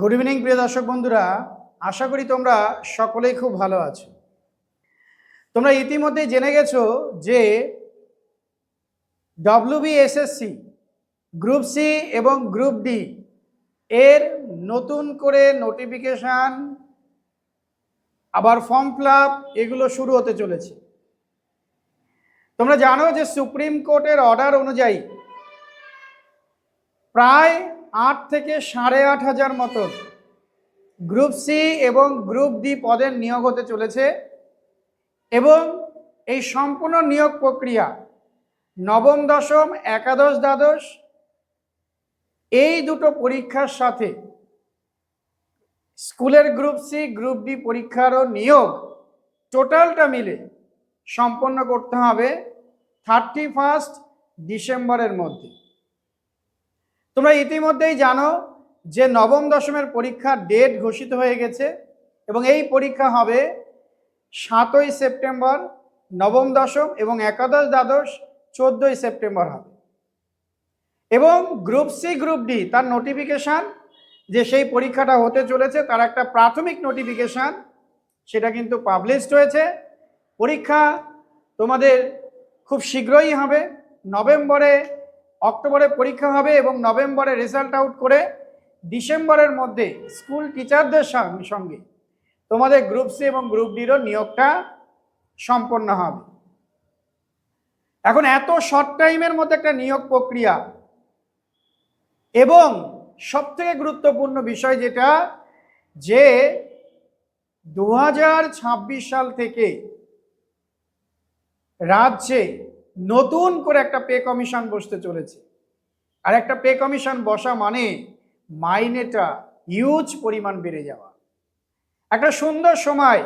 Good evening প্রিয় দর্শক বন্ধুরা। আশা করি তোমরা সকলেই খুব ভালো আছো। তোমরা ইতিমধ্যে জেনে গেছো যে ডব্লিউবিএসএসসি গ্রুপ সি এবং গ্রুপ ডি এর নতুন করে নোটিফিকেশান আবার ফর্ম ফিল এগুলো শুরু হতে চলেছে। তোমরা জানো যে সুপ্রিম কোর্টের অর্ডার অনুযায়ী প্রায় আট থেকে সাড়ে আট হাজার মতো গ্রুপ সি এবং গ্রুপ ডি পদের নিয়োগ হতে চলেছে এবং এই সম্পূর্ণ নিয়োগ প্রক্রিয়া নবম, দশম, একাদশ, দ্বাদশ এই দুটো পরীক্ষার সাথে স্কুলের গ্রুপ সি, গ্রুপ ডি পরীক্ষারও নিয়োগ টোটালটা মিলে সম্পন্ন করতে হবে থার্টি ফার্স্ট ডিসেম্বরের মধ্যে। তোমরা ইতিমধ্যেই জানো যে নবম দশমের পরীক্ষার ডেট ঘোষিত হয়ে গেছে এবং এই পরীক্ষা হবে সাতই সেপ্টেম্বর নবম দশম এবং একাদশ দ্বাদশ চোদ্দই সেপ্টেম্বর হবে। এবং গ্রুপ সি, গ্রুপ ডি তার নোটিফিকেশান যে সেই পরীক্ষাটা হতে চলেছে তার একটা প্রাথমিক নোটিফিকেশান সেটা কিন্তু পাবলিশড হয়েছে। পরীক্ষা তোমাদের খুব শীঘ্রই হবে। নভেম্বরে অক্টোবরে পরীক্ষা হবে এবং নভেম্বরে রেজাল্ট আউট করে ডিসেম্বরের মধ্যে স্কুল টিচারদের সঙ্গে তোমাদের গ্রুপ সি এবং গ্রুপ ডিরও নিয়োগটা সম্পন্ন হবে। এখন এত শর্ট টাইমের মধ্যে একটা নিয়োগ প্রক্রিয়া। এবং সবথেকে গুরুত্বপূর্ণ বিষয় যেটা, যে দু হাজার ছাব্বিশ সাল থেকে রাজ্যে নতুন করে একটা পে কমিশন বসতে চলেছে। আর একটা পে কমিশন বসা মানে মাইনেটা হিউজ পরিমাণ বেড়ে যাওয়া। একটা সুন্দর সময়,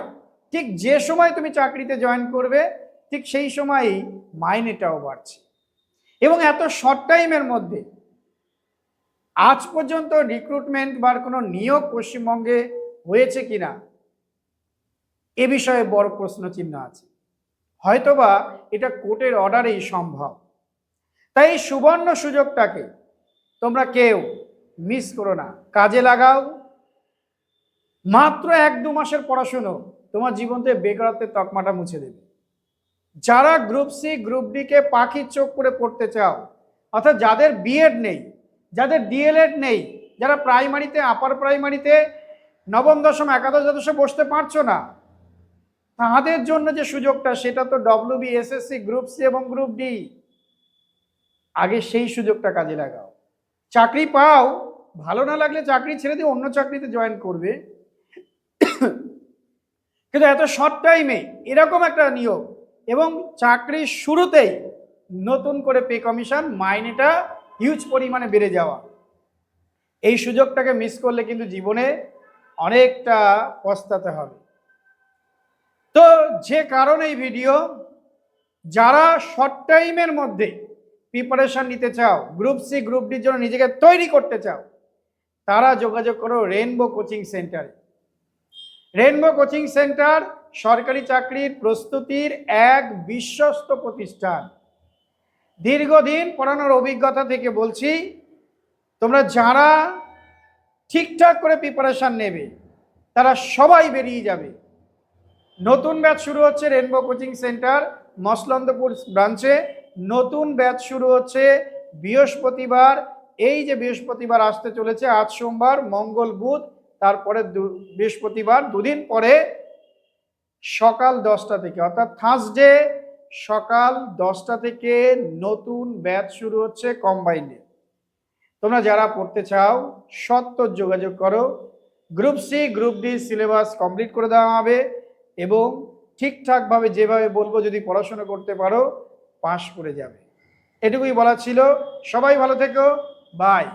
ঠিক যে সময় তুমি চাকরিতে জয়েন করবে, ঠিক সেই সময়ই মাইনেটাও বাড়ছে। এবং এত শর্ট টাইমের মধ্যে, আজ পর্যন্ত রিক্রুটমেন্ট বা কোনো নিয়োগ পশ্চিমবঙ্গে হয়েছে কিনা, এ বিষয়ে বড় প্রশ্ন চিহ্ন আছে। হয়তোবা এটা কোর্টের অর্ডারেই সম্ভব। তাই এই সুবর্ণ সুযোগটাকে তোমরা কেউ মিস করো না। কাজে লাগাও। মাত্র এক দু মাসের পড়াশুনো তোমার জীবন থেকে বেকারত্বের তকমাটা মুছে দেবে। যারা গ্রুপ সি, গ্রুপ ডিকে পাখির চোখ করে পড়তে চাও, অর্থাৎ যাদের বিএড নেই, যাদের ডিএলএড নেই, যারা প্রাইমারিতে, আপার প্রাইমারিতে, নবম, দশম, একাদশ, দ্বাদশে বসতে পারছ না তাদের জন্য যে সুযোগটা, সেটা তো W B SSC group C এবং গ্রুপ ডি আগে সেই সুযোগটা কাজে লাগাও। চাকরি পাও, ভালো না লাগলে চাকরি ছেড়ে দিয়ে অন্য চাকরিতে জয়েন করবে। কিন্তু এত শর্ট টাইমে এরকম একটা নিয়োগ এবং চাকরির শুরুতেই নতুন করে পে কমিশন মাইনেটা হিউজ পরিমাণে বেড়ে যাওয়া। এই সুযোগটাকে মিস করলে কিন্তু জীবনে অনেকটা পস্তাতে হবে। তো যে কারণে এই ভিডিও যারা শর্ট টাইমের মধ্যে প্রিপারেশন নিতে চাও গ্রুপ সি গ্রুপ ডির জন্য নিজেকে তৈরি করতে চাও, তারা যোগাযোগ করো রেনবো কোচিং সেন্টারে রেনবো কোচিং সেন্টার সরকারি চাকরির প্রস্তুতির এক বিশ্বস্ত প্রতিষ্ঠান। দীর্ঘদিন পড়ানোর অভিজ্ঞতা থেকে বলছি, তোমরা যারা ঠিকঠাক করে প্রিপারেশান নেবে, তারা সবাই বেরিয়ে যাবে। নতুন ব্যাচ শুরু হচ্ছে রেনবো কোচিং সেন্টার মসলন্দপুর ব্রাঞ্চে নতুন ব্যাচ শুরু হচ্ছে বৃহস্পতিবার। এই যে বৃহস্পতিবার আসতে চলেছে, আজ সোমবার, মঙ্গল বুধ, তারপরে বৃহস্পতিবার, দুদিন পরে সকাল দশটা থেকে, অর্থাৎ থার্সডে সকাল দশটা থেকে নতুন ব্যাচ শুরু হচ্ছে কম্বাইনে তোমরা যারা পড়তে চাও, সত্তর যোগাযোগ করো। Group C group D syllabus complete করে দেওয়া হবে। এবং ঠিকঠাকভাবে যেভাবে বলব যদি পড়াশোনা করতে পারো, পাশ করে যাবে। এটুকুই বলা ছিল। সবাই ভালো থেকো। বাই।